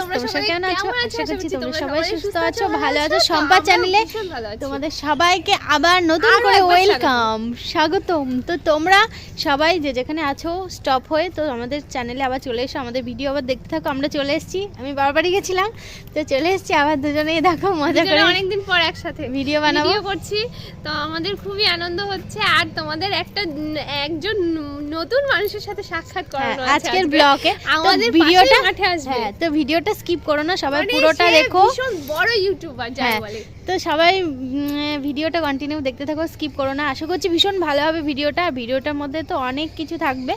তোমরা সবাই কেমন আছো? আশা আশা করছি করছি তোমরা তোমরা সবাই সবাই সুস্থ সুস্থ আছো। আছো, ভালো ভালো আছো। আছো। সম্পা চ্যানেলে ভীষণ ভালো আছি। তোমাদের সবাইকে আবার নতুন করে ওয়েলকাম স্বাগতম। তো তোমরা সবাই যে যেখানে আছো স্টপ হয়ে তো আমাদের চ্যানেলে আবার চলে এসো আমাদের ভিডিও আবার দেখতে থাকো। আমরা চলে এসেছি। আমি বারবারই গেছিলাম তো চলে এসেছি আবার দুজনেই। দেখো মজা করে অনেকদিন পর একসাথে ভিডিও বানাবো। করছি। তো আমাদের খুবই আনন্দ হচ্ছে। আর তোমাদের একটা একজন নতুন মানুষের সাথে সাক্ষাৎ হ্যাঁ, করানো আজকের আজকে। ব্লগে আমাদের ভিডিওটা হ্যাঁ তো ভিডিওটা স্কিপ করো না সবাই মানে পুরোটা দেখো। বড় ইউটিউবার যাই হ্যাঁ বলে। তো সবাই ভিডিওটা কন্টিনিউ দেখতে থাকো স্কিপ করো না। আশা করছি ভীষণ ভালো হবে ভিডিওটা। আর ভিডিওটার মধ্যে তো অনেক কিছু থাকবে।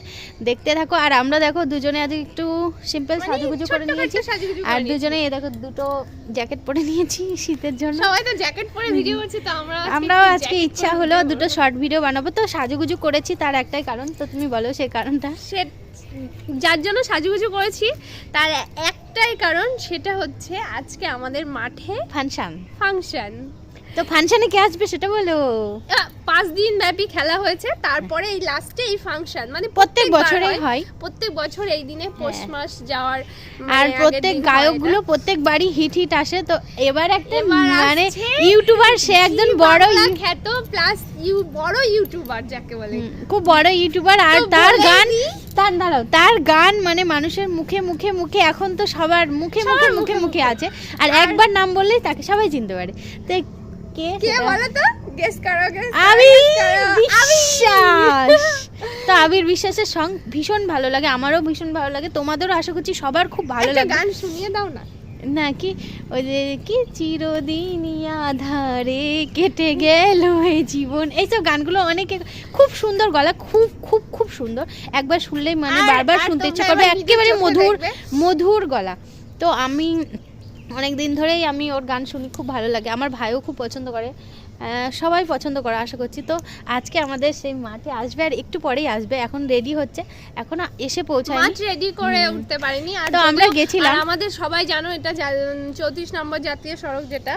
দেখতে থাকো। আর আমরা দেখো দুজনে আজ একটু সিম্পল মানে সাজুগুজু করে নিয়েছি। আর দুজনে এই দেখো দুটো জ্যাকেট পরে নিয়েছি শীতের জন্য। সবাই তো জ্যাকেট পরে ভিডিও করছে তো আমরা আমরাও আজকে ইচ্ছা হলো দুটো শর্ট ভিডিও বানাবো। তো সাজুগুজু করেছি তার একটাই কারণ। তো তুমি বলো সেই কারণটা। সে যার জন্য সাজুগুজু করেছি তার একটাই কারণ সেটা হচ্ছে আজকে আমাদের মাঠে ফাংশন। ফাংশন। তো ফাংশনে কে আসবে সেটা বলো? পাঁচ দিন ব্যাপী খেলা হয়েছে তারপরে এই লাস্টে এই ফাংশন। মানে প্রত্যেক বছরেই হয়। প্রত্যেক বছর এই দিনে পৌষ হ্যাঁ। মাস যাওয়ার মানে আর প্রত্যেক গায়কগুলো প্রত্যেক বাড়ি হিট হিট আসে। তো এবার একটা মানে ইউটিউবার সে একজন বড় খ্যাত প্লাস ইউ বড় ইউটিউবার যাকে বলে। খুব বড় ইউটিউবার আর তার গান। তার দাঁড়াও তার গান মানে মানুষের মুখে মুখে মুখে এখন তো সবার মুখে মুখে মুখে মুখে। আছে। আর একবার নাম বললেই তাকে সবাই চিনতে পারে। তো কে কে? বলো তো? গেস করো গেস আবির বিশ্বাস। তো আবির বিশ্বাসের সং ভীষণ ভালো লাগে আমারও ভীষণ ভালো লাগে তোমাদেরও আশা করছি সবার খুব ভালো লাগে গান শুনিয়ে দাও না। নাকি ওই যে কি চিরদিন আধারে কেটে গেল এই জীবন। এইসব গানগুলো অনেকে খুব সুন্দর গলা খুব খুব খুব সুন্দর। একবার শুনলেই মানে বারবার শুনতে ইচ্ছা করবে একেবারে মধুর মধুর গলা। তো আমি অনেক দিন ধরেই আমি ওর গান শুনি খুব ভালো লাগে। আমার ভাইও খুব পছন্দ করে। সবাই পছন্দ করে আশা করছি। তো আজকে আমাদের সেই মাঠে আসবে আর একটু পরেই আসবে এখন রেডি হচ্ছে। এখন এসে পৌঁছায়নি। মাছ রেডি করে উঠতে পারিনি। আর তো আমরা গেছিলাম। আমাদের সবাই জানো এটা চৌত্রিশ নম্বর জাতীয় সড়ক যেটা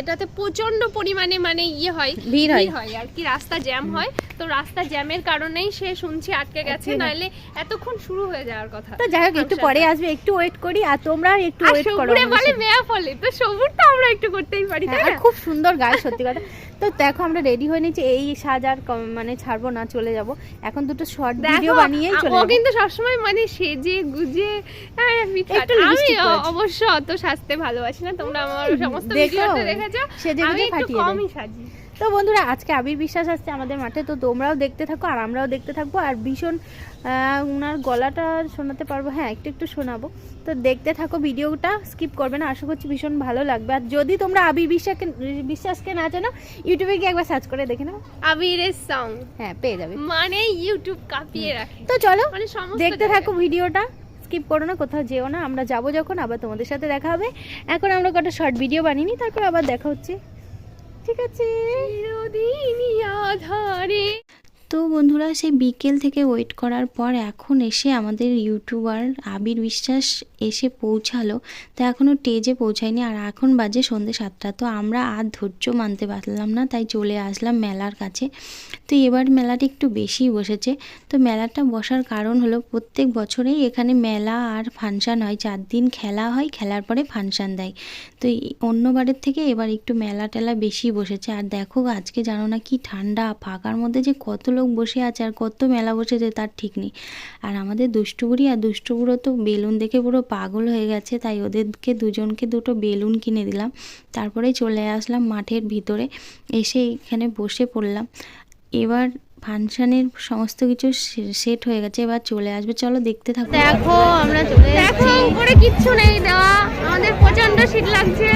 এটাতে প্রচণ্ড পরিমাণে মানে ইয়ে হয় ভিড় হয়। আর কি রাস্তা জ্যাম হয়। তো রাস্তা জ্যামের কারণেই সে শুনছি আটকে গেছে নাহলে এতক্ষণ শুরু হয়ে যাওয়ার কথা। তো যাই হোক একটু। পরে আসবে একটু ওয়েট করি আর তোমরা একটু ওয়েট করো বলে মেয়া ফলে তো সবুর তো আমরা একটু করতেই পারি হ্যাঁ, তাই না? খুব সুন্দর গায়ে সত্যি কথা। তো দেখো আমরা রেডি হয়ে নিয়েছি এই সাজ আর মানে ছাড়বো না চলে যাব এখন দুটো শর্ট ভিডিও বানিয়ে বানিয়েই চলে ও যাব কিন্তু সবসময় মানে সেজে গুজে ফিটফাট। আমি। অবশ্য অত সাজতে ভালোবাসি না তোমরা আমার সমস্ত দেখো, ভিডিওতে দেখেছ সেজে আমি একটু। কমই সাজি তো বন্ধুরা আজকে আবির বিশ্বাস আসছে আমাদের মাঠে। তো তোমরাও দেখতে থাকো আর আমরাও দেখতে থাকব। আর ভীষণ উনার গলাটা শোনাতে পারব। হ্যাঁ একটু একটু শোনাবো। তো দেখতে থাকো ভিডিওটা স্কিপ করবে না। আশা করছি ভীষণ ভালো লাগবে। আর যদি তোমরা আবির বিশ্বাসকে বিশ্বাসকে না জানো ইউটিউবে গিয়ে একবার সার্চ করে দেখে নাও। আবিরের সং হ্যাঁ পেয়ে যাবে। মানে ইউটিউব কাঁপিয়ে রাখে। তো চলো মানে দেখতে থাকো ভিডিওটা। স্কিপ করো না কোথাও যেও না। আমরা যাব যখন আবার তোমাদের সাথে দেখা হবে। এখন আমরা কটা শর্ট ভিডিও বানিয়ে তারপর আবার দেখা হচ্ছে। ঠিক আছে। তো বন্ধুরা, সেই বিকেল থেকে ওয়েট করার পর এখন এসে আমাদের ইউটিউবার আবির বিশ্বাস এসে পৌঁছালো। তো এখনও টেজে পৌঁছায়নি আর এখন বাজে সন্ধ্যে সাতটা। তো আমরা আর ধৈর্য মানতে পারলাম না, তাই চলে আসলাম মেলার কাছে। তো এবার মেলাটা একটু বেশি বসেছে। তো মেলাটা বসার কারণ হলো, প্রত্যেক বছরেই এখানে মেলা আর ফাংশান হয়। চার দিন খেলা হয়, খেলার পরে ফাংশান দেয়। তো অন্যবারের থেকে এবার একটু মেলা টেলা বেশি বসেছে। আর দেখো আজকে জানো না কি ঠান্ডা, ফাঁকার মধ্যে যে কত লোক বসে আছে আর কত মেলা বসেছে তার ঠিক নেই। আর আমাদের দুষ্টুবুড়ি আর দুষ্টুবুড়ো তো বেলুন দেখে পুরো পাগল হয়ে গেছে তাই ওদেরকে দুজনকে দুটো বেলুন কিনে দিলাম। তারপরে চলে আসলাম মাঠের ভিতরে এসে এখানে বসে পড়লাম। এবার ফাংশনের সমস্ত কিছু সেট হয়ে গেছে এবার চলে আসবে। চলো দেখতে থাকো। দেখো আমরা চলে দেখো উপরে কিচ্ছু নেই দেওয়া। আমাদের প্রচণ্ড শীত লাগছে।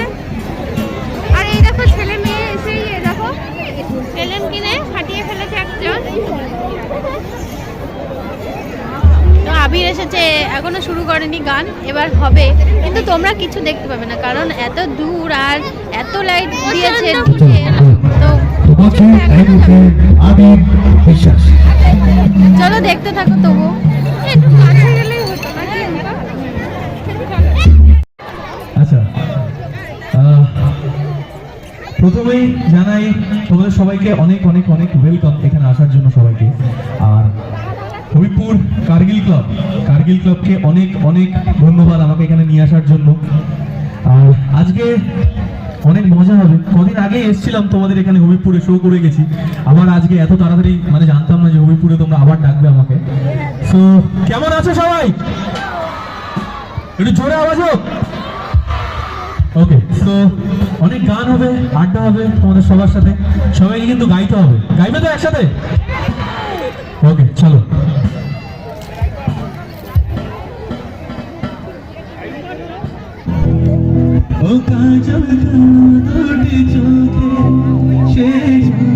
এসেছে এখনও শুরু করেনি গান এবার হবে। কিন্তু তোমরা কিছু দেখতে পাবে না কারণ এত দূর আর এত লাইট দিয়েছে তো চলো দেখতে থাকো তবু আচ্ছা প্রথমেই জানাই তোমাদের সবাইকে অনেক অনেক অনেক ওয়েলকাম এখানে আসার জন্য সবাইকে। আর হবিপুর কার্গিল ক্লাব। কার্গিল ক্লাবকে অনেক অনেক ধন্যবাদ আমাকে এখানে নিয়ে আসার জন্য। আর আজকে অনেক মজা হবে। কদিন আগে এসেছিলাম তোমাদের এখানে হবিপুরে শো করে গেছি। আবার আজকে এত তাড়াতাড়ি মানে জানতাম না যে হবিপুরে তোমরা আবার ডাকবে আমাকে। সো কেমন আছো সবাই? একটু জোরে আওয়াজ হোক। ওকে তো অনেক গান হবে, আড্ডা হবে তোমাদের সবার সাথে। সবাইকে কিন্তু গাইতে হবে। গাইবে তো একসাথে? কাজল দুটি চোখে শেষ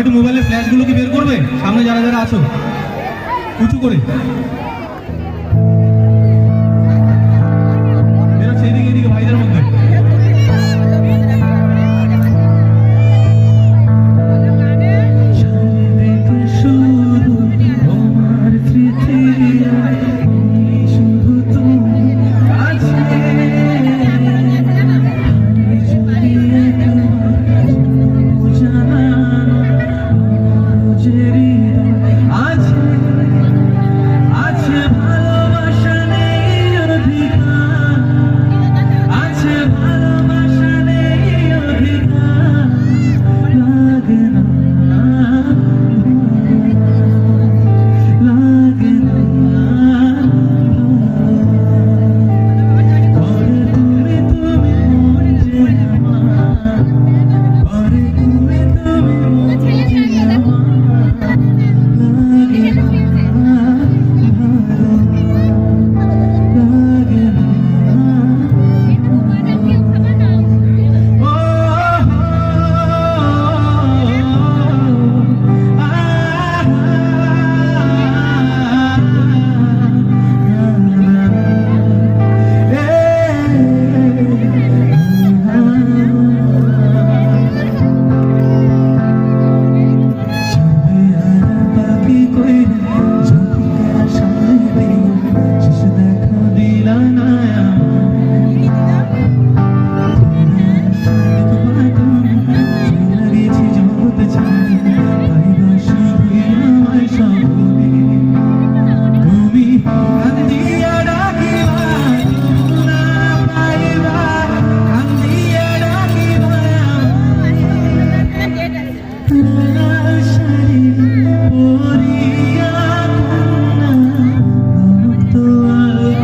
একটু মোবাইলের ফ্ল্যাশগুলো কি বের করবে? সামনে যারা যারা আছো, উঁচু করে। বেরোচ্ছে এদিকে এদিকে, ভাইদের মধ্যে।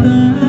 Lord.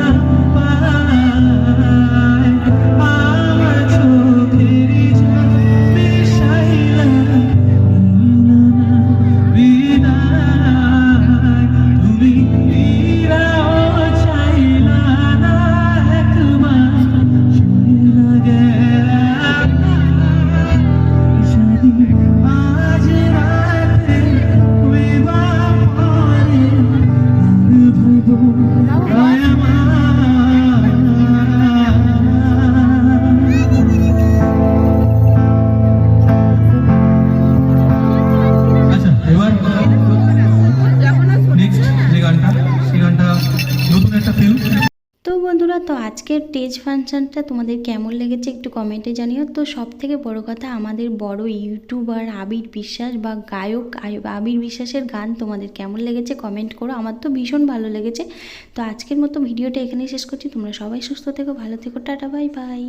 আজকের স্টেজ ফাংশানটা তোমাদের কেমন লেগেছে একটু কমেন্টে জানিও। তো সব থেকে বড় কথা, আমাদের বড় ইউটিউবার আবির বিশ্বাস বা গায়ক আবির বিশ্বাসের গান তোমাদের কেমন লেগেছে কমেন্ট করো, আমার তো ভীষণ ভালো লেগেছে। তো আজকের মতো ভিডিওটা এখানেই শেষ করছি, তোমরা সবাই সুস্থ থেকো, ভালো থেকো, টাটা বাই বাই